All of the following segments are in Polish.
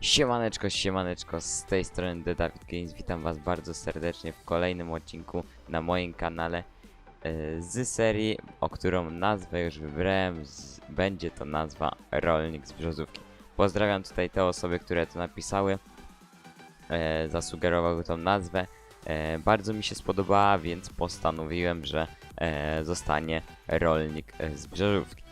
Siemaneczko, siemaneczko, z tej strony The David Games, witam was bardzo serdecznie w kolejnym odcinku na moim kanale e, z serii, o którą nazwę już wybrałem, będzie to nazwa Rolnik z Brzozówki. Pozdrawiam tutaj te osoby, które to napisały, e, zasugerowały tą nazwę, e, bardzo mi się spodobała, więc postanowiłem, że zostanie Rolnik z Brzozówki.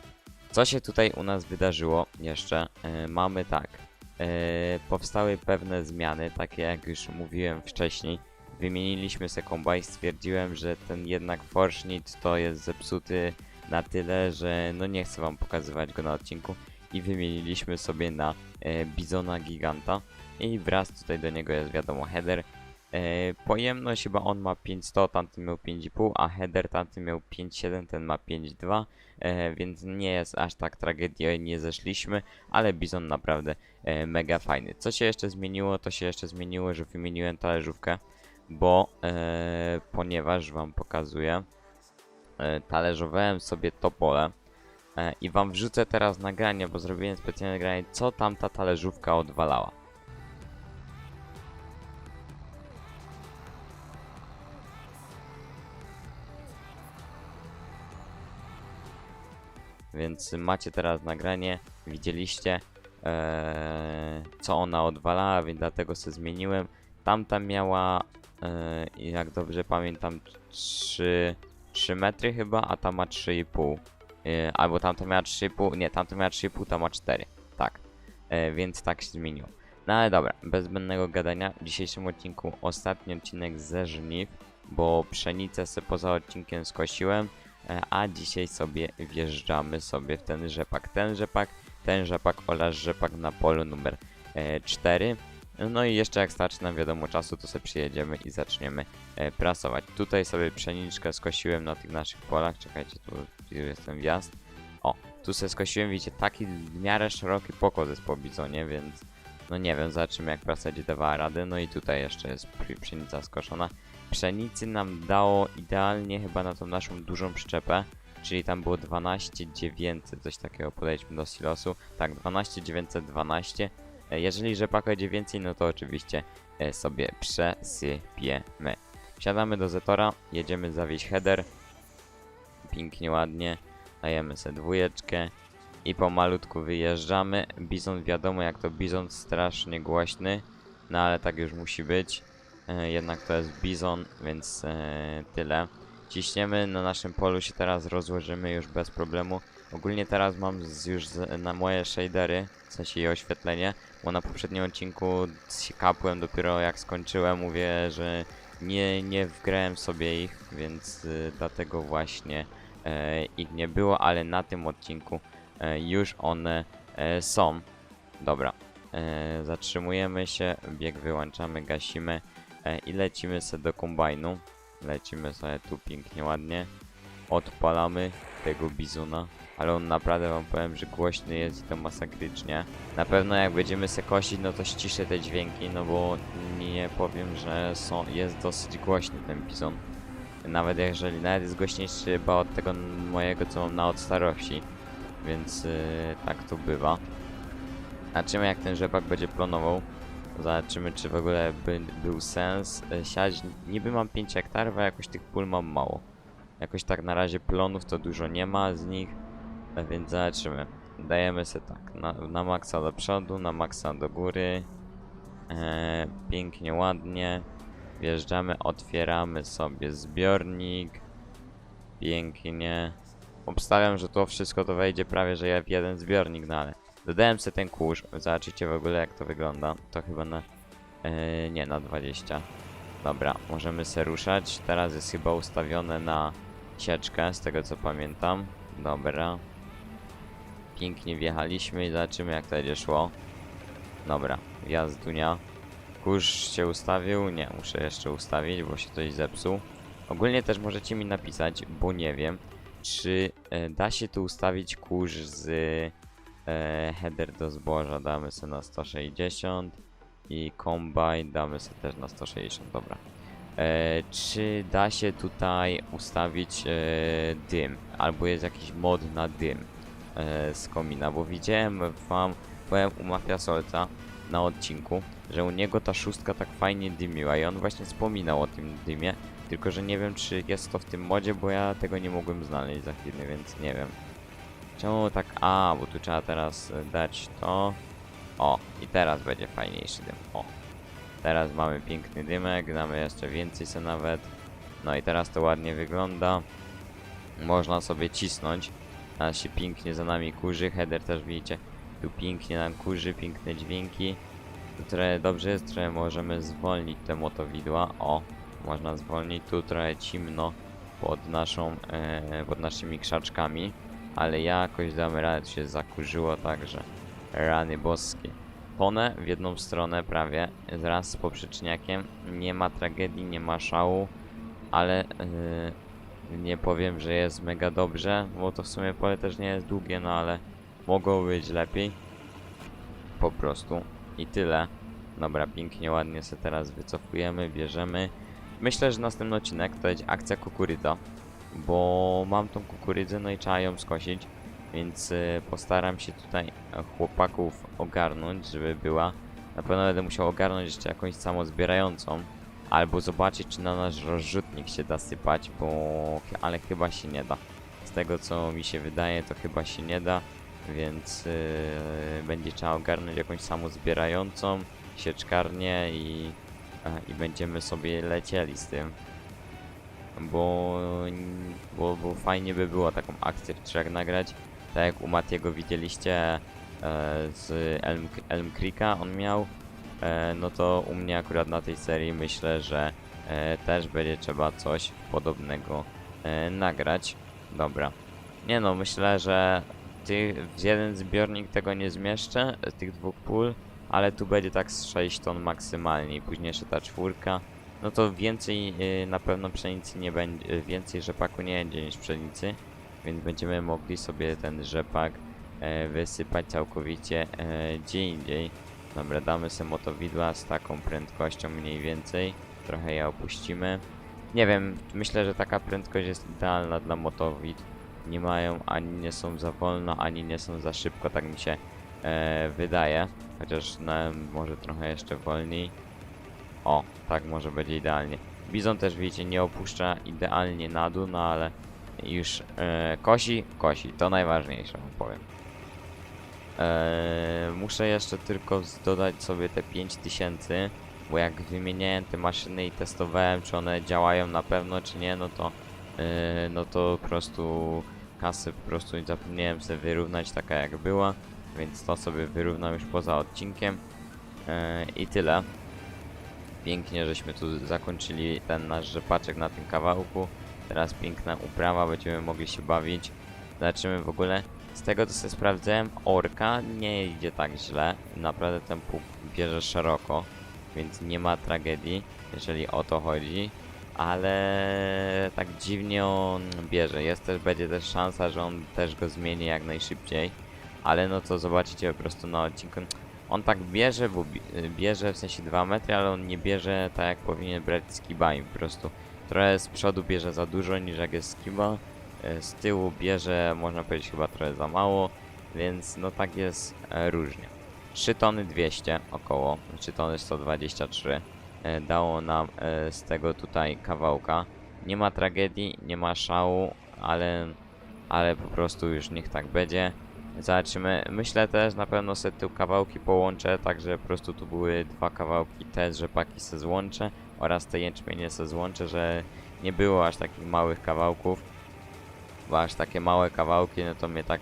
Co się tutaj u nas wydarzyło jeszcze? Mamy tak. E, powstały pewne zmiany, takie jak już mówiłem wcześniej. Wymieniliśmy se kombaj, stwierdziłem, że ten jednak Forsznit to jest zepsuty na tyle, że no nie chcę wam pokazywać go na odcinku i wymieniliśmy sobie na e, Bizona Giganta i wraz tutaj do niego jest wiadomo header. E, pojemność chyba on ma 500, tamten miał 5,5, a header tamten miał 5,7, ten ma 5,2, e, więc nie jest aż tak tragedia, nie zeszliśmy, ale Bizon naprawdę e, mega fajny. Co się jeszcze zmieniło? To się jeszcze zmieniło, że wymieniłem talerzówkę, bo ponieważ wam pokazuję, talerzowałem sobie to pole i wam wrzucę teraz nagranie, bo zrobiłem specjalne nagranie, co tam ta talerzówka odwalała. Więc macie teraz nagranie, widzieliście e, co ona odwalała, więc dlatego sobie zmieniłem. Tamta miała, e, jak dobrze pamiętam, 3, 3 metry chyba, a ta ma 3,5. E, albo tamta miała 3,5, nie, tamta miała 3,5, ta ma 4. Tak, e, więc tak się zmieniło. No ale dobra, bez zbędnego gadania, w dzisiejszym odcinku ostatni odcinek ze żniw, bo pszenicę sobie poza odcinkiem skosiłem, a dzisiaj sobie wjeżdżamy sobie w ten rzepak. Ten rzepak, ten rzepak oraz rzepak na polu numer e, 4. No i jeszcze jak starczy nam wiadomo czasu, to sobie przyjedziemy i zaczniemy e, prasować. Tutaj sobie pszeniczkę skosiłem na tych naszych polach. Czekajcie, tu, jest ten wjazd. O, tu sobie skosiłem, widzicie, taki w miarę szeroki pokos jest po więc no nie wiem, zobaczymy jak prasa będzie dawała radę. No i tutaj jeszcze jest pszenica skoszona pszenicy nam dało idealnie chyba na tą naszą dużą przyczepę, czyli tam było 12900, coś takiego, podejdźmy do silosu. Tak, 12912. E, Jeżeli rzepak będzie więcej, no to oczywiście e, sobie przesypiemy. Wsiadamy do Zetora, jedziemy zawieźć header. Pięknie, ładnie. Dajemy sobie dwójeczkę i pomalutku wyjeżdżamy. Bizon wiadomo jak to bizon strasznie głośny, no ale tak już musi być. E, jednak to jest bizon, więc e, tyle. Ciśniemy, na naszym polu się teraz rozłożymy już bez problemu. Ogólnie teraz mam już na moje shadery, w sensie i oświetlenie, bo na poprzednim odcinku się kapłem dopiero jak skończyłem, mówię, że nie, nie wgrałem sobie ich, więc y, dlatego właśnie e, ich nie było, ale na tym odcinku e, już one e, są. Dobra, e, zatrzymujemy się, bieg wyłączamy, gasimy. E, I lecimy sobie do kombajnu. Lecimy sobie tu pięknie, ładnie. Odpalamy tego bizuna. Ale on naprawdę wam powiem, że głośny jest i to masakrycznie. Na pewno jak będziemy se kosić, no to ściszę te dźwięki, no bo nie powiem, że są, jest dosyć głośny ten bizon. Nawet jeżeli nawet jest głośniejszy chyba od tego mojego, co mam na od starości. Więc yy, tak to bywa. Zobaczymy jak ten rzepak będzie plonował. Zobaczymy, czy w ogóle by, był sens e, siać. Niby mam 5 hektarów, a jakoś tych pól mam mało. Jakoś tak na razie plonów to dużo nie ma z nich, e, więc zobaczymy. Dajemy sobie tak, na, na maksa do przodu, na maksa do góry. E, pięknie, ładnie. Wjeżdżamy, otwieramy sobie zbiornik. Pięknie. Obstawiam, że to wszystko to wejdzie prawie, że ja w jeden zbiornik, no ale Dodałem sobie ten kurz, zobaczycie w ogóle jak to wygląda. To chyba na... Yy, nie, na 20. Dobra, możemy se ruszać. Teraz jest chyba ustawione na sieczkę, z tego co pamiętam. Dobra. Pięknie wjechaliśmy i zobaczymy jak to będzie szło. Dobra, jazdunia. Kurz się ustawił? Nie, muszę jeszcze ustawić, bo się coś zepsuł. Ogólnie też możecie mi napisać, bo nie wiem, czy e, da się tu ustawić kurz z e, header do zboża damy sobie na 160 i combine damy sobie też na 160, dobra. E, czy da się tutaj ustawić e, dym, albo jest jakiś mod na dym e, z komina, bo widziałem wam, byłem u Mafia Solca na odcinku, że u niego ta szóstka tak fajnie dymiła i on właśnie wspominał o tym dymie, tylko że nie wiem czy jest to w tym modzie, bo ja tego nie mogłem znaleźć za chwilę, więc nie wiem. Czemu tak? A, bo tu trzeba teraz e, dać to. O, i teraz będzie fajniejszy dym. O. Teraz mamy piękny dymek, damy jeszcze więcej se nawet. No i teraz to ładnie wygląda. Można sobie cisnąć. Teraz się pięknie za nami kurzy. Header też widzicie. Tu pięknie nam kurzy, piękne dźwięki. Tu trochę dobrze jest, trochę możemy zwolnić te motowidła. O, można zwolnić. Tu trochę cimno pod naszą, e, pod naszymi krzaczkami. Ale jakoś damy radę, się zakurzyło także. Rany boskie. Tonę w jedną stronę prawie, wraz z poprzeczniakiem. Nie ma tragedii, nie ma szału, ale yy, nie powiem, że jest mega dobrze, bo to w sumie pole też nie jest długie, no ale mogło być lepiej. Po prostu. I tyle. Dobra, pięknie, ładnie się teraz wycofujemy, bierzemy. Myślę, że następny odcinek to będzie akcja kukurydza, bo mam tą kukurydzę, no i trzeba ją skosić. Więc y, postaram się tutaj e, chłopaków ogarnąć, żeby była. Na pewno będę musiał ogarnąć jeszcze jakąś samozbierającą. Albo zobaczyć, czy na nasz rozrzutnik się da sypać, bo... Ale chyba się nie da. Z tego, co mi się wydaje, to chyba się nie da. Więc y, będzie trzeba ogarnąć jakąś samozbierającą, sieczkarnię i, e, i będziemy sobie lecieli z tym bo, bo, bo fajnie by było taką akcję w trzech nagrać. Tak jak u Matiego widzieliście e, z Elm, Elm Creeka on miał, e, no to u mnie akurat na tej serii myślę, że e, też będzie trzeba coś podobnego e, nagrać. Dobra. Nie no, myślę, że ty, w jeden zbiornik tego nie zmieszczę, tych dwóch pól, ale tu będzie tak z 6 ton maksymalnie później jeszcze ta czwórka. No to więcej y, na pewno pszenicy nie będzie, y, więcej rzepaku nie będzie niż pszenicy, więc będziemy mogli sobie ten rzepak e, wysypać całkowicie e, gdzie indziej. Dobra, damy sobie motowidła z taką prędkością mniej więcej, trochę je opuścimy. Nie wiem, myślę, że taka prędkość jest idealna dla motowid. Nie mają, ani nie są za wolno, ani nie są za szybko, tak mi się e, wydaje. Chociaż no, może trochę jeszcze wolniej. O, tak może będzie idealnie. Bizon też widzicie nie opuszcza idealnie na dół, no ale już e, kosi, kosi, to najważniejsze powiem. E, muszę jeszcze tylko dodać sobie te 5000, bo jak wymieniałem te maszyny i testowałem czy one działają na pewno czy nie, no to e, no to po prostu kasy po prostu zapomniałem sobie wyrównać taka jak była, więc to sobie wyrównam już poza odcinkiem. E, I tyle pięknie, żeśmy tu zakończyli ten nasz rzepaczek na tym kawałku. Teraz piękna uprawa, będziemy mogli się bawić. Zobaczymy w ogóle. Z tego co sobie sprawdzałem, orka nie idzie tak źle. Naprawdę ten pług bierze szeroko, więc nie ma tragedii, jeżeli o to chodzi. Ale tak dziwnie on bierze. Jest też, będzie też szansa, że on też go zmieni jak najszybciej. Ale no to zobaczycie po prostu na odcinku. On tak bierze, bo bi- bierze w sensie 2 metry, ale on nie bierze tak jak powinien brać skibami. Po prostu trochę z przodu bierze za dużo niż jak jest skiba. y, Z tyłu bierze, można powiedzieć, chyba trochę za mało, więc no tak jest e, różnie. 3 tony 200 około, 3 tony 123 e, dało nam e, z tego tutaj kawałka. Nie ma tragedii, nie ma szału, ale, ale po prostu już niech tak będzie. Zobaczymy. Myślę też na pewno sobie tu kawałki połączę, tak że po prostu tu były dwa kawałki te rzepaki se złączę oraz te jęczmienie se złączę, że nie było aż takich małych kawałków. Bo aż takie małe kawałki, no to mnie tak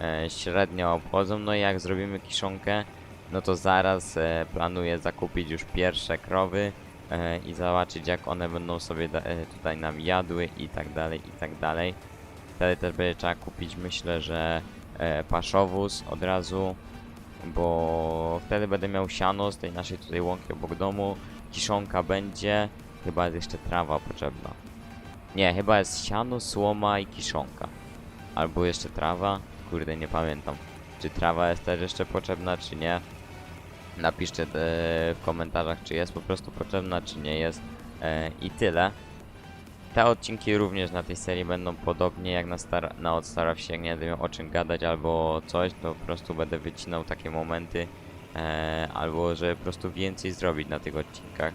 e, średnio obchodzą. No i jak zrobimy kiszonkę, no to zaraz e, planuję zakupić już pierwsze krowy e, i zobaczyć jak one będą sobie e, tutaj nam jadły i tak dalej, i tak dalej. Wtedy też będzie trzeba kupić, myślę, że e, paszowóz od razu, bo wtedy będę miał siano z tej naszej tutaj łąki obok domu, kiszonka będzie, chyba jest jeszcze trawa potrzebna. Nie, chyba jest siano, słoma i kiszonka. Albo jeszcze trawa, kurde nie pamiętam. Czy trawa jest też jeszcze potrzebna, czy nie. Napiszcie e, w komentarzach, czy jest po prostu potrzebna, czy nie jest. E, I tyle. Te odcinki również na tej serii będą podobnie jak na, star na od Wars, jak nie będę miał o czym gadać albo coś, to po prostu będę wycinał takie momenty, e, albo żeby po prostu więcej zrobić na tych odcinkach.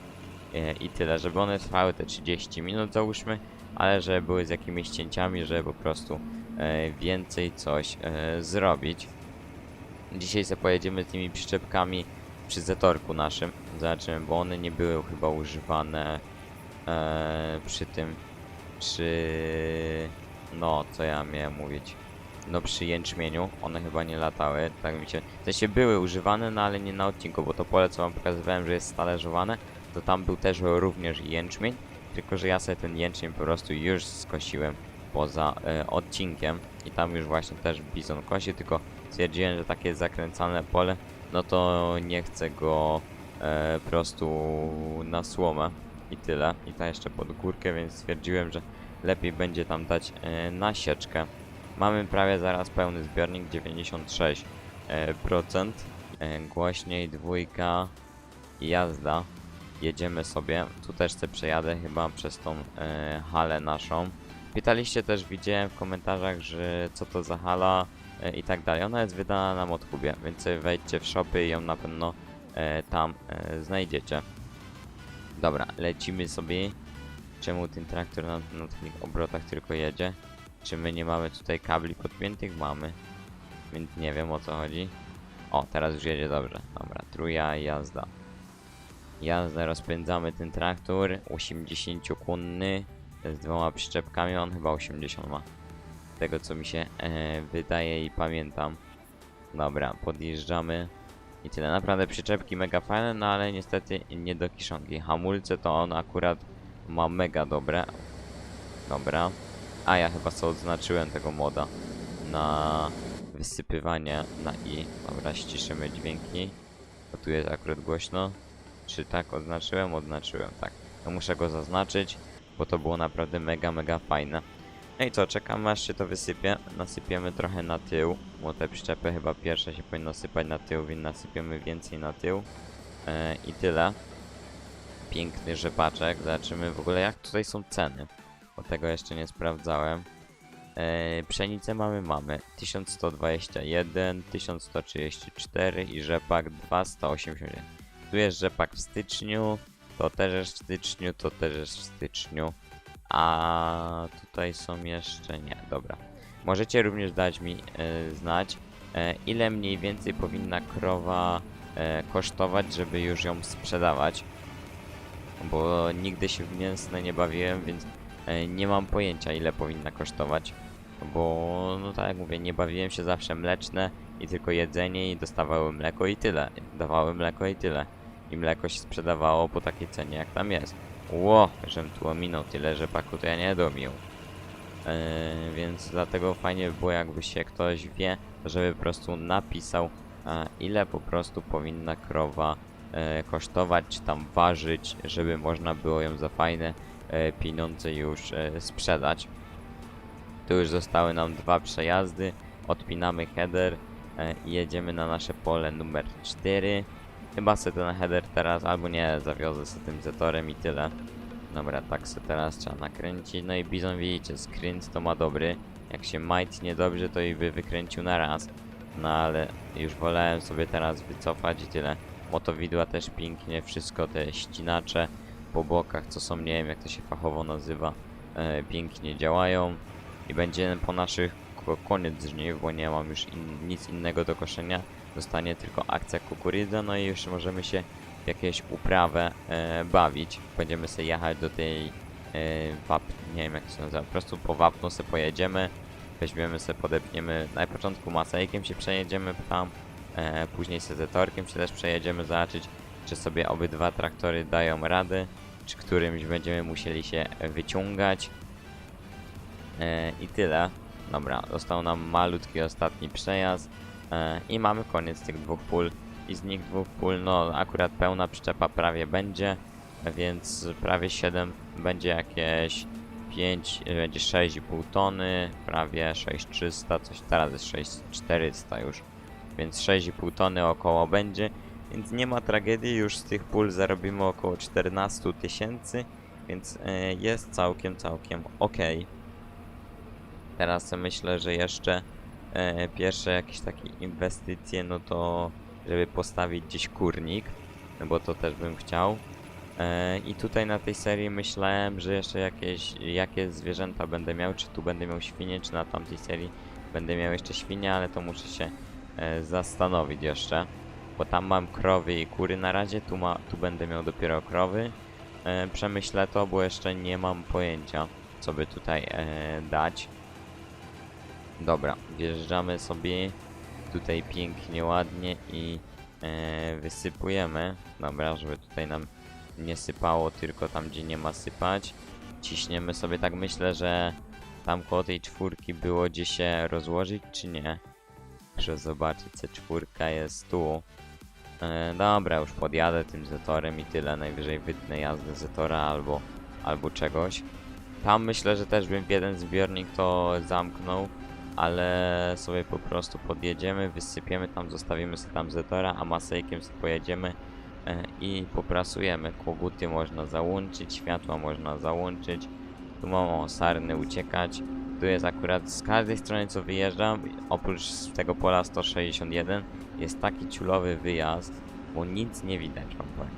E, i tyle, żeby one trwały te 30 minut załóżmy, ale żeby były z jakimiś cięciami, żeby po prostu e, więcej coś e, zrobić. Dzisiaj sobie pojedziemy tymi przyczepkami przy zatorku naszym, zobaczymy, bo one nie były chyba używane e, przy tym, przy... no, co ja miałem mówić, no przy jęczmieniu, one chyba nie latały, tak mi się, w sensie były używane, no ale nie na odcinku, bo to pole, co wam pokazywałem, że jest stalerzowane, to tam był też również jęczmień, tylko że ja sobie ten jęczmień po prostu już skosiłem poza e, odcinkiem i tam już właśnie też bizon kosi, tylko stwierdziłem, że takie zakręcane pole, no to nie chcę go e, prostu na słomę i tyle. I to jeszcze pod górkę, więc stwierdziłem, że lepiej będzie tam dać e, na sieczkę. Mamy prawie zaraz pełny zbiornik 96%. E, procent. E, głośniej dwójka jazda. Jedziemy sobie. Tu też sobie przejadę chyba przez tą e, halę naszą. Pytaliście też, widziałem w komentarzach, że co to za hala e, i tak dalej. Ona jest wydana na Modhubie, więc wejdźcie w shopy i ją na pewno e, tam e, znajdziecie. Dobra, lecimy sobie. Czemu ten traktor na, na tych obrotach tylko jedzie? Czy my nie mamy tutaj kabli podpiętych? Mamy. Więc nie wiem o co chodzi. O, teraz już jedzie dobrze. Dobra, truja jazda. Jazda, rozpędzamy ten traktor. 80-kunny. Z dwoma przyczepkami. On chyba 80 ma. Z tego co mi się e, wydaje i pamiętam. Dobra, podjeżdżamy. I tyle. Naprawdę przyczepki mega fajne, no ale niestety nie do kiszonki. Hamulce to on akurat ma mega dobre. Dobra. A ja chyba sobie odznaczyłem tego moda na wysypywanie na i. Dobra, ściszymy dźwięki. Bo tu jest akurat głośno. Czy tak odznaczyłem? Odznaczyłem, tak. No muszę go zaznaczyć, bo to było naprawdę mega, mega fajne. No i co, czekamy aż się to wysypie. Nasypiemy trochę na tył, bo te przyczepy chyba pierwsze się powinno sypać na tył, więc nasypiemy więcej na tył. E, I tyle. Piękny rzepaczek. Zobaczymy w ogóle jak tutaj są ceny. Bo tego jeszcze nie sprawdzałem. E, pszenicę mamy, mamy 1121, 1134 i rzepak 281. Tu jest rzepak w styczniu, to też jest w styczniu, to też jest w styczniu. A tutaj są jeszcze nie, dobra. Możecie również dać mi e, znać, e, ile mniej więcej powinna krowa e, kosztować, żeby już ją sprzedawać. Bo nigdy się w mięsne nie bawiłem, więc e, nie mam pojęcia ile powinna kosztować. Bo no tak jak mówię, nie bawiłem się zawsze mleczne i tylko jedzenie i dostawały mleko i tyle. Dawały mleko i tyle. I mleko się sprzedawało po takiej cenie jak tam jest. Ło, żem tu ominął tyle rzepaku, to ja nie domił. Yy, więc dlatego fajnie by było jakby się ktoś wie, żeby po prostu napisał e, ile po prostu powinna krowa e, kosztować, czy tam ważyć, żeby można było ją za fajne e, pieniądze już e, sprzedać. Tu już zostały nam dwa przejazdy, odpinamy header e, i jedziemy na nasze pole numer 4. Chyba se ten header teraz, albo nie, zawiozę z tym zetorem i tyle. Dobra, tak se teraz trzeba nakręcić. No i Bizon widzicie, skręt to ma dobry. Jak się might niedobrze, to i by wykręcił na raz. No ale już wolałem sobie teraz wycofać i tyle. Motowidła też pięknie, wszystko te ścinacze po bokach, co są, nie wiem jak to się fachowo nazywa, e, pięknie działają. I będzie po naszych ko- koniec żniw, bo nie mam już in, nic innego do koszenia. Zostanie tylko akcja kukurydza, no i już możemy się w jakieś uprawę e, bawić. Będziemy sobie jechać do tej e, wap, nie wiem jak to się nazywa, po prostu po wapnu sobie pojedziemy, weźmiemy sobie, podepniemy, na początku masejkiem się przejedziemy tam, e, później sobie zetorkiem się też przejedziemy, zobaczyć czy sobie obydwa traktory dają radę, czy którymś będziemy musieli się wyciągać. E, I tyle. Dobra, został nam malutki ostatni przejazd i mamy koniec tych dwóch pól. I z nich dwóch pól, no akurat pełna przyczepa prawie będzie, więc prawie 7 będzie jakieś 5, będzie 6,5 tony, prawie 6300, coś teraz jest 6400 już, więc 6,5 tony około będzie, więc nie ma tragedii, już z tych pól zarobimy około 14 tysięcy, więc e, jest całkiem, całkiem ok. Teraz myślę, że jeszcze e, pierwsze jakieś takie inwestycje, no to żeby postawić gdzieś kurnik, no bo to też bym chciał. E, I tutaj na tej serii myślałem, że jeszcze jakieś, jakie zwierzęta będę miał, czy tu będę miał świnie, czy na tamtej serii będę miał jeszcze świnie, ale to muszę się e, zastanowić jeszcze. Bo tam mam krowy i kury na razie, tu, ma, tu będę miał dopiero krowy. E, przemyślę to, bo jeszcze nie mam pojęcia, co by tutaj e, dać. Dobra, wjeżdżamy sobie tutaj pięknie, ładnie i e, wysypujemy. Dobra, żeby tutaj nam nie sypało, tylko tam gdzie nie ma sypać. Ciśniemy sobie, tak myślę, że tam koło tej czwórki było gdzie się rozłożyć, czy nie? Muszę zobaczyć, co czwórka jest tu. E, dobra, już podjadę tym zetorem i tyle. Najwyżej wytnę jazdę zetora albo, albo czegoś. Tam myślę, że też bym jeden zbiornik to zamknął, ale sobie po prostu podjedziemy, wysypiemy tam, zostawimy sobie tam zetora, a masejkiem sobie pojedziemy e, i poprasujemy. Koguty można załączyć, światła można załączyć. Tu mam sarny uciekać. Tu jest akurat z każdej strony co wyjeżdżam, oprócz tego pola 161, jest taki ciulowy wyjazd, bo nic nie widać wam powiem.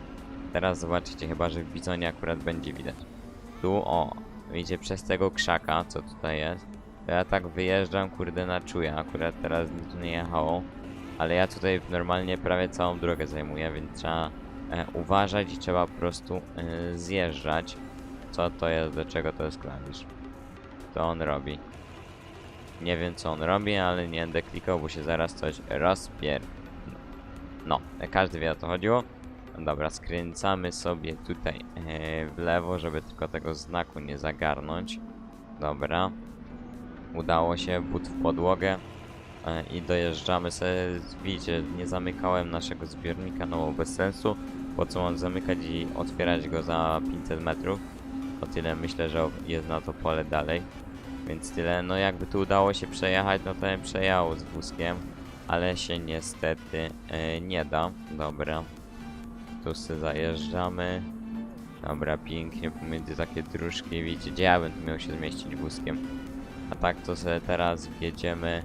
Teraz zobaczycie, chyba że w bizonie akurat będzie widać. Tu o, idzie przez tego krzaka, co tutaj jest. To ja tak wyjeżdżam, kurde na czuja, akurat teraz nic nie jechało. Ale ja tutaj normalnie prawie całą drogę zajmuję, więc trzeba e, uważać i trzeba po prostu e, zjeżdżać. Co to jest, do czego to jest klawisz? To on robi. Nie wiem co on robi, ale nie będę klikał, bo się zaraz coś rozpier... No, każdy wie o co chodziło. Dobra, skręcamy sobie tutaj e, w lewo, żeby tylko tego znaku nie zagarnąć. Dobra. Udało się, but w podłogę. E, I dojeżdżamy sobie, widzicie, nie zamykałem naszego zbiornika, no bez sensu. Po co mam zamykać i otwierać go za 500 metrów? O tyle myślę, że jest na to pole dalej. Więc tyle, no jakby tu udało się przejechać, no to bym przejechał z wózkiem. Ale się niestety e, nie da. Dobra. Tu sobie zajeżdżamy. Dobra, pięknie pomiędzy takie dróżki. Widzicie, gdzie ja bym miał się zmieścić wózkiem. A tak to sobie teraz wjedziemy.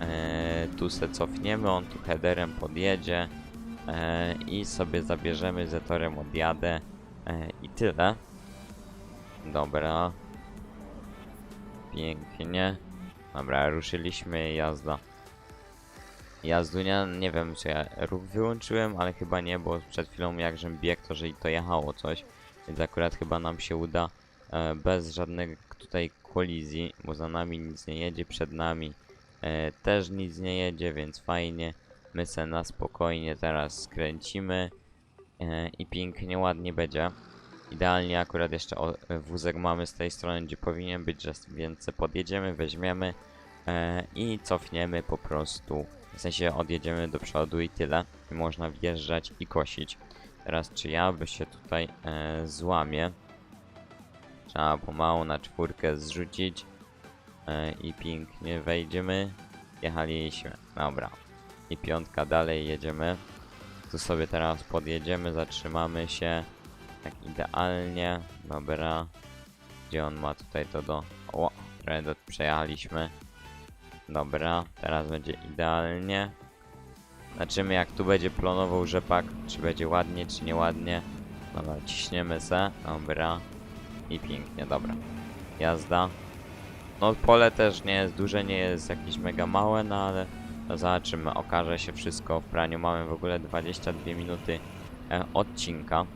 E, tu se cofniemy, on tu headerem podjedzie. E, I sobie zabierzemy, zetorem odjadę. E, I tyle. Dobra. Pięknie. Dobra, ruszyliśmy jazda. Jazdunia, nie wiem czy ja ruch wyłączyłem, ale chyba nie, bo przed chwilą jak żem biegł, to że i to jechało coś. Więc akurat chyba nam się uda e, bez żadnej tutaj kolizji, bo za nami nic nie jedzie, przed nami e, też nic nie jedzie, więc fajnie. My se na spokojnie teraz skręcimy e, i pięknie, ładnie będzie. Idealnie akurat jeszcze o, wózek mamy z tej strony, gdzie powinien być, więc podjedziemy, weźmiemy e, i cofniemy po prostu. W sensie odjedziemy do przodu i tyle. I można wjeżdżać i kosić. Teraz czy ja by się tutaj e, złamie? Trzeba pomału na czwórkę zrzucić e, i pięknie wejdziemy. Jechaliśmy. Dobra. I piątka dalej jedziemy. Tu sobie teraz podjedziemy, zatrzymamy się. Tak idealnie. Dobra. Gdzie on ma tutaj to do... O, trochę przejechaliśmy. Dobra, teraz będzie idealnie. Zobaczymy jak tu będzie plonował rzepak, czy będzie ładnie, czy nieładnie. Dobra, ciśniemy se. Dobra. I pięknie, dobra. Jazda. No pole też nie jest duże, nie jest jakieś mega małe, no ale no zobaczymy, okaże się wszystko w praniu. Mamy w ogóle 22 minuty e, odcinka.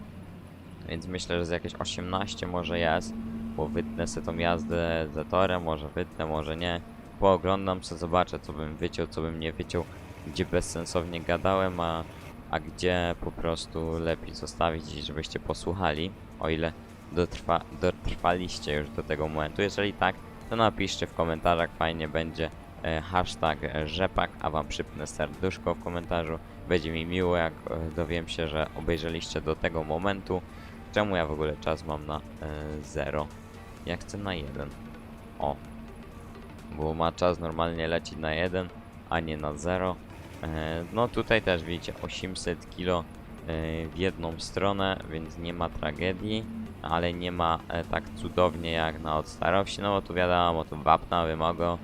Więc myślę, że z jakieś 18 może jest, bo wytnę sobie tą jazdę zatorem, może wytnę, może nie. Pooglądam sobie, zobaczę co bym wyciął, co bym nie wyciął, gdzie bezsensownie gadałem, a, a gdzie po prostu lepiej zostawić żebyście posłuchali, o ile dotrwa, dotrwaliście już do tego momentu. Jeżeli tak, to napiszcie w komentarzach, fajnie będzie e, hashtag e, rzepak, a wam przypnę serduszko w komentarzu. Będzie mi miło, jak e, dowiem się, że obejrzeliście do tego momentu. Czemu ja w ogóle czas mam na 0? ja chcę na 1. O. Bo ma czas normalnie lecieć na 1, a nie na 0. E, no tutaj też widzicie 800 kilo e, w jedną stronę, więc nie ma tragedii, ale nie ma e, tak cudownie jak na odstarości, no bo tu wiadomo, tu wapna wymogą,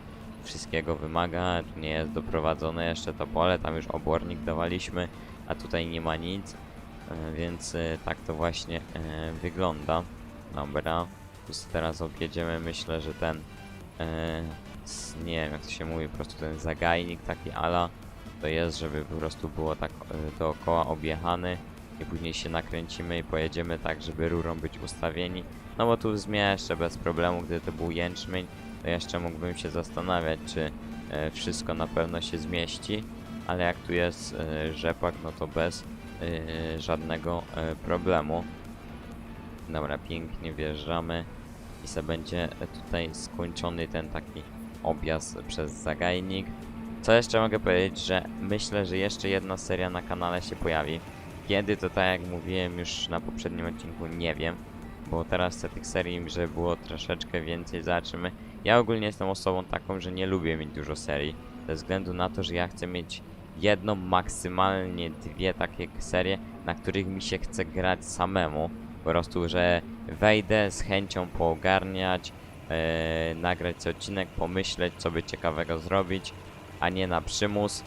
wszystkiego wymaga. Tu nie jest doprowadzone jeszcze to pole, tam już obornik dawaliśmy, a tutaj nie ma nic. E, Więc e, tak to właśnie wygląda. Dobra, plus teraz objedziemy, myślę, że ten, nie wiem jak to się mówi, po prostu ten zagajnik taki ala, to jest, żeby po prostu było tak dookoła objechany i później się nakręcimy i pojedziemy tak, żeby rurą być ustawieni. No bo tu zmieszczę bez problemu, gdy to był jęczmień, to jeszcze mógłbym się zastanawiać, czy e, wszystko na pewno się zmieści, ale jak tu jest e, rzepak, no to bez e, żadnego e, problemu. Dobra, pięknie wjeżdżamy i se będzie tutaj skończony ten taki objazd przez zagajnik. Co jeszcze mogę powiedzieć, że myślę, że jeszcze jedna seria na kanale się pojawi. Kiedy to tak jak mówiłem już na poprzednim odcinku nie wiem, bo teraz chcę tych serii, żeby było troszeczkę więcej, zobaczymy. Ja ogólnie jestem osobą taką, że nie lubię mieć dużo serii, ze względu na to, że ja chcę mieć jedną, maksymalnie dwie takie serie, na których mi się chce grać samemu. Po prostu, że wejdę z chęcią poogarniać, e, nagrać odcinek, pomyśleć, co by ciekawego zrobić, a nie na przymus.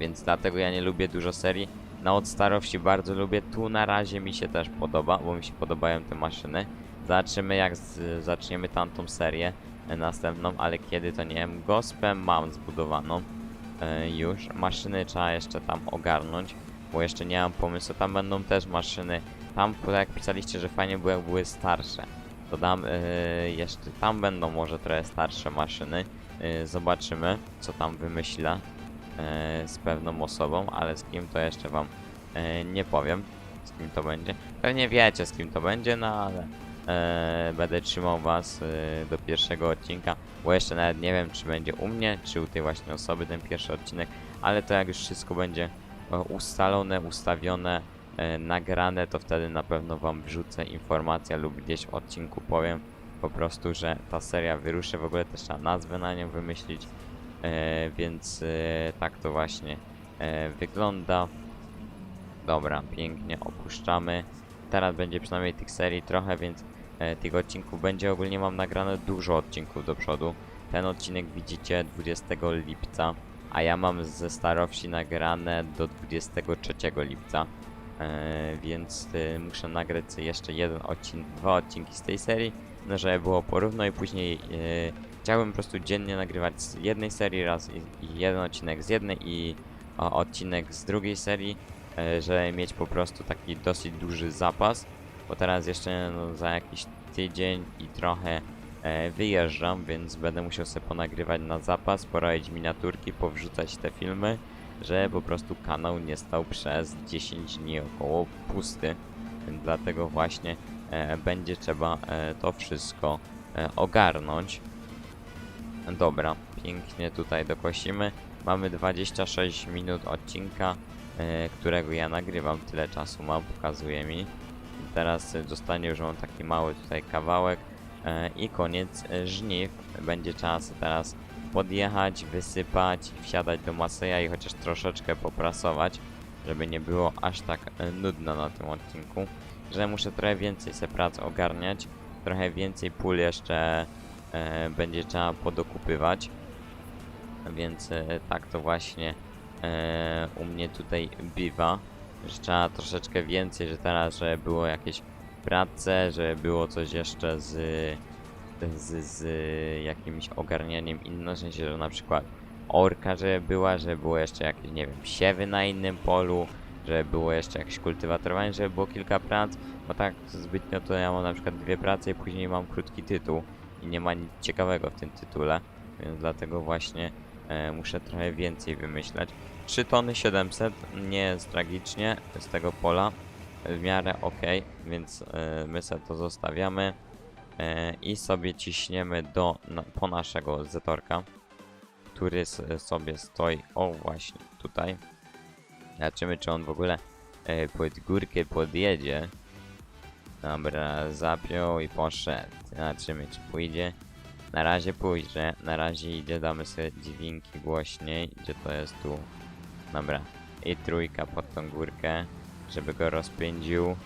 Więc dlatego ja nie lubię dużo serii. Na od starości bardzo lubię. Tu na razie mi się też podoba, bo mi się podobają te maszyny. Zobaczymy jak z, zaczniemy tamtą serię e, następną, ale kiedy to nie wiem. Gospem mam zbudowaną e, już. Maszyny trzeba jeszcze tam ogarnąć, bo jeszcze nie mam pomysłu. Tam będą też maszyny. Tam, jak pisaliście, że fajnie było, jak były starsze. To dam e, jeszcze, tam będą może trochę starsze maszyny. E, zobaczymy, co tam wymyśla z pewną osobą, ale z kim to jeszcze wam e, nie powiem, z kim to będzie. Pewnie wiecie, z kim to będzie, no ale e, będę trzymał was e, do pierwszego odcinka, bo jeszcze nawet nie wiem, czy będzie u mnie, czy u tej właśnie osoby ten pierwszy odcinek, ale to jak już wszystko będzie e, ustalone, ustawione, e, nagrane, to wtedy na pewno wam wrzucę informację lub gdzieś w odcinku powiem po prostu, że ta seria wyruszy, w ogóle też trzeba nazwę na nią wymyślić, E, więc e, tak to właśnie e, wygląda. Dobra, pięknie opuszczamy. Teraz będzie przynajmniej tych serii trochę, więc e, tych odcinków będzie. Ogólnie mam nagrane dużo odcinków do przodu. Ten odcinek widzicie 20 lipca, a ja mam ze starowsi nagrane do 23 lipca. E, więc e, muszę nagrać jeszcze jeden odcinek, dwa odcinki z tej serii, no żeby było porówno i później e, chciałbym po prostu dziennie nagrywać z jednej serii raz i, i jeden odcinek z jednej i o, odcinek z drugiej serii, e, żeby mieć po prostu taki dosyć duży zapas, bo teraz jeszcze no, za jakiś tydzień i trochę e, wyjeżdżam, więc będę musiał sobie ponagrywać na zapas, porobić miniaturki, powrzucać te filmy, że po prostu kanał nie stał przez 10 dni około pusty, dlatego właśnie e, będzie trzeba e, to wszystko e, ogarnąć. Dobra, pięknie tutaj dokosimy. Mamy 26 minut odcinka, e, którego ja nagrywam, tyle czasu mam, pokazuje mi. Teraz dostanie już on taki mały tutaj kawałek e, i koniec żniw. Będzie czas teraz podjechać, wysypać, wsiadać do Maseja i chociaż troszeczkę poprasować, żeby nie było aż tak e, nudno na tym odcinku. Że muszę trochę więcej se prac ogarniać, trochę więcej pól jeszcze będzie trzeba podokupywać. Więc e, tak to właśnie e, u mnie tutaj bywa, że trzeba troszeczkę więcej, że teraz, żeby było jakieś prace, żeby było coś jeszcze z, z, z jakimś ogarnianiem innym, sensie, że na przykład orka, żeby była, żeby było jeszcze jakieś, nie wiem, siewy na innym polu, żeby było jeszcze jakieś kultywatorowanie, żeby było kilka prac, bo tak zbytnio to ja mam na przykład dwie prace i później mam krótki tytuł nie ma nic ciekawego w tym tytule, więc dlatego właśnie e, muszę trochę więcej wymyślać. 3 tony 700 nie jest tragicznie z tego pola, w miarę ok, więc e, my sobie to zostawiamy e, i sobie ciśniemy do, na, po naszego zetorka, który s, sobie stoi, o właśnie tutaj. Zobaczymy czy on w ogóle e, pod górkę podjedzie. Dobra, zapiął i poszedł. Zobaczymy czy pójdzie. Na razie pójdzie, na razie idzie, damy sobie dźwięki głośniej, gdzie to jest tu. Dobra, i trójka pod tą górkę, żeby go rozpędził.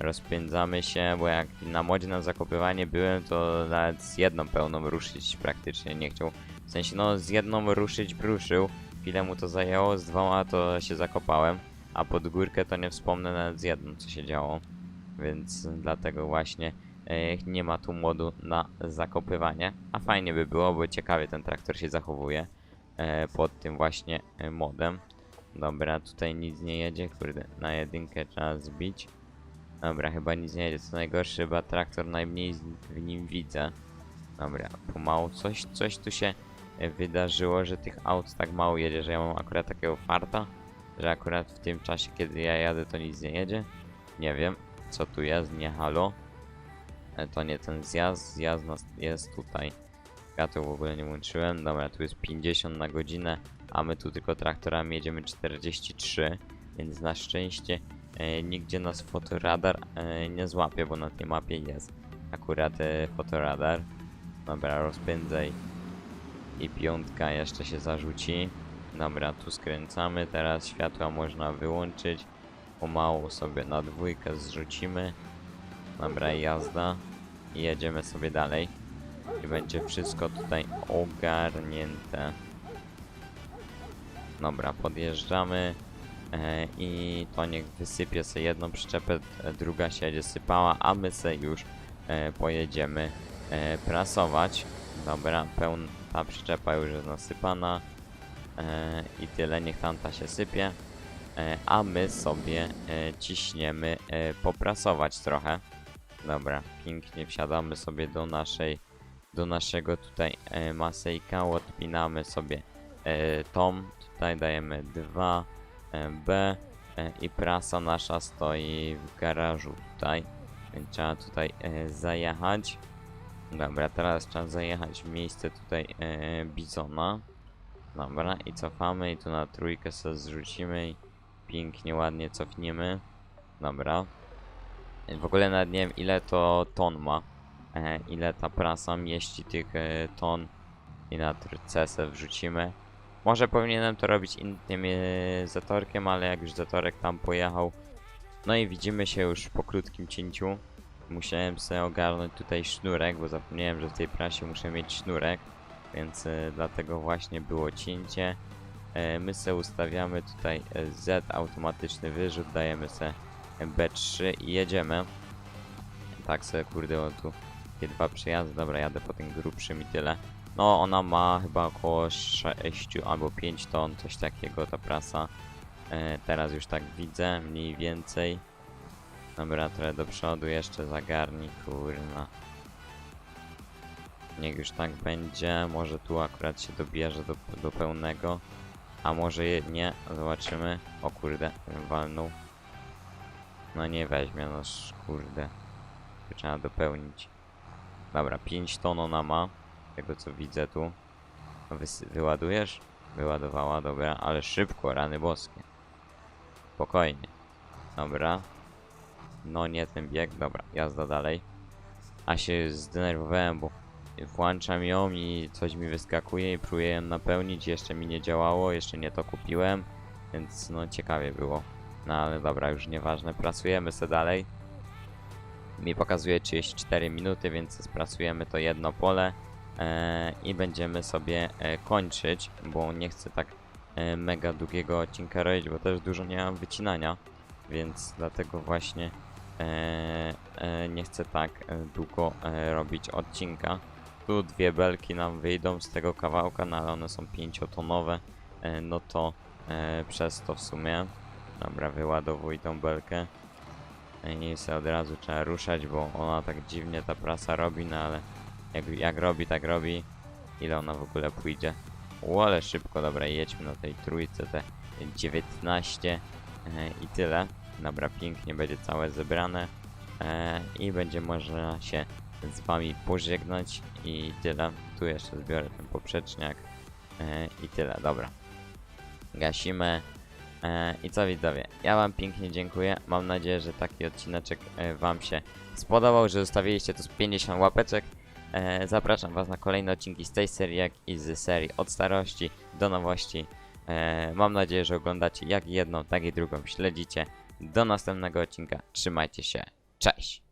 Rozpędzamy się, bo jak na modzie na zakopywanie byłem, to nawet z jedną pełną ruszyć praktycznie nie chciał. W sensie, no z jedną ruszyć ruszył, chwilę mu to zajęło, z dwoma to się zakopałem, a pod górkę to nie wspomnę nawet z jedną, co się działo. Więc dlatego właśnie e, nie ma tu modu na zakopywanie. A fajnie by było, bo ciekawie ten traktor się zachowuje e, pod tym właśnie e, modem. Dobra, tutaj nic nie jedzie, kurde, na jedynkę trzeba zbić. Dobra, chyba nic nie jedzie, co najgorsze, chyba traktor najmniej w nim widzę. Dobra, pomału coś, coś tu się wydarzyło, że tych aut tak mało jedzie, że ja mam akurat takiego farta, że akurat w tym czasie, kiedy ja jadę, to nic nie jedzie. Nie wiem, co tu jest, nie halo. E, To nie ten zjazd, zjazd nas jest tutaj. Ja to w ogóle nie łączyłem. Dobra, tu jest 50 na godzinę, a my tu tylko traktorami jedziemy 43, więc na szczęście e, nigdzie nas fotoradar e, nie złapie, bo na tej mapie jest akurat e, fotoradar. Dobra, rozpędzaj. I piątka jeszcze się zarzuci. Dobra, tu skręcamy. Teraz światła można wyłączyć. Pomału sobie na dwójkę zrzucimy. Dobra, jazda. I jedziemy sobie dalej. I będzie wszystko tutaj ogarnięte. Dobra, podjeżdżamy. E, I to niech wysypie sobie jedną przyczepę, e, druga się będzie sypała, a my se już e, pojedziemy e, prasować. Dobra, pełna przyczepa już jest nasypana. E, I tyle, niech tamta się sypie. E, a my sobie e, ciśniemy e, poprasować trochę. Dobra, pięknie wsiadamy sobie do naszej, do naszego tutaj masejka, odpinamy sobie tą, tutaj dajemy 2 e, B e, i prasa nasza stoi w garażu tutaj, więc trzeba tutaj zajechać. Dobra, teraz trzeba zajechać w miejsce tutaj bizona. Dobra, i cofamy i tu na trójkę sobie zrzucimy i pięknie, ładnie cofniemy. Dobra. W ogóle nawet nie wiem ile to ton ma. E, ile ta prasa mieści tych e, ton. I na trycesę wrzucimy. Może powinienem to robić innym e, zatorkiem, ale jak już zatorek tam pojechał. No i widzimy się już po krótkim cięciu. Musiałem sobie ogarnąć tutaj sznurek, bo zapomniałem, że w tej prasie muszę mieć sznurek. Więc e, dlatego właśnie było cięcie. E, my se ustawiamy tutaj e, Z, automatyczny wyrzut, dajemy se B3 i jedziemy. Tak sobie kurde, o tu takie dwa przejazdy, dobra jadę po tym grubszym i tyle. No ona ma chyba około 6 albo 5 ton, coś takiego ta prasa. E, teraz już tak widzę, mniej więcej. Dobra, trochę do przodu jeszcze zagarni, kurna. Niech już tak będzie, może tu akurat się dobierze do, do pełnego. A może je, nie, zobaczymy. O kurde, walnął. No nie weźmie, no kurde. Trzeba dopełnić. Dobra, 5 ton ona ma. Tego co widzę tu. Wys wyładujesz? Wyładowała, dobra, ale szybko, rany boskie. Spokojnie. Dobra. No nie ten bieg, dobra, jazda dalej. A się zdenerwowałem, bo włączam ją i coś mi wyskakuje i próbuję ją napełnić. Jeszcze mi nie działało, jeszcze nie to kupiłem. Więc no ciekawie było. No ale dobra, już nieważne. Pracujemy sobie dalej. Mi pokazuje 34 minuty, więc spracujemy to jedno pole e, i będziemy sobie e, kończyć, bo nie chcę tak e, mega długiego odcinka robić, bo też dużo nie mam wycinania, więc dlatego właśnie e, e, nie chcę tak e, długo e, robić odcinka. Tu dwie belki nam wyjdą z tego kawałka, no ale one są pięciotonowe, e, no to e, przez to w sumie. Dobra, wyładowuj tą belkę. E, Nie sobie od razu trzeba ruszać, bo ona tak dziwnie ta prasa robi, no ale jak, jak robi, tak robi. Ile ona w ogóle pójdzie? O, ale szybko, dobra, jedźmy na tej trójce, te 19 e, i tyle. Dobra, pięknie będzie całe zebrane e, i będzie można się z wami pożegnać i tyle. Tu jeszcze zbiorę ten poprzeczniak e, i tyle, dobra. Gasimy. E, I co widzowie, ja wam pięknie dziękuję. Mam nadzieję, że taki odcineczek e, wam się spodobał, że zostawiliście tu z 50 łapeczek. E, zapraszam was na kolejne odcinki z tej serii, jak i z serii od starości do nowości. E, mam nadzieję, że oglądacie jak jedną, tak i drugą, śledzicie. Do następnego odcinka, trzymajcie się, cześć!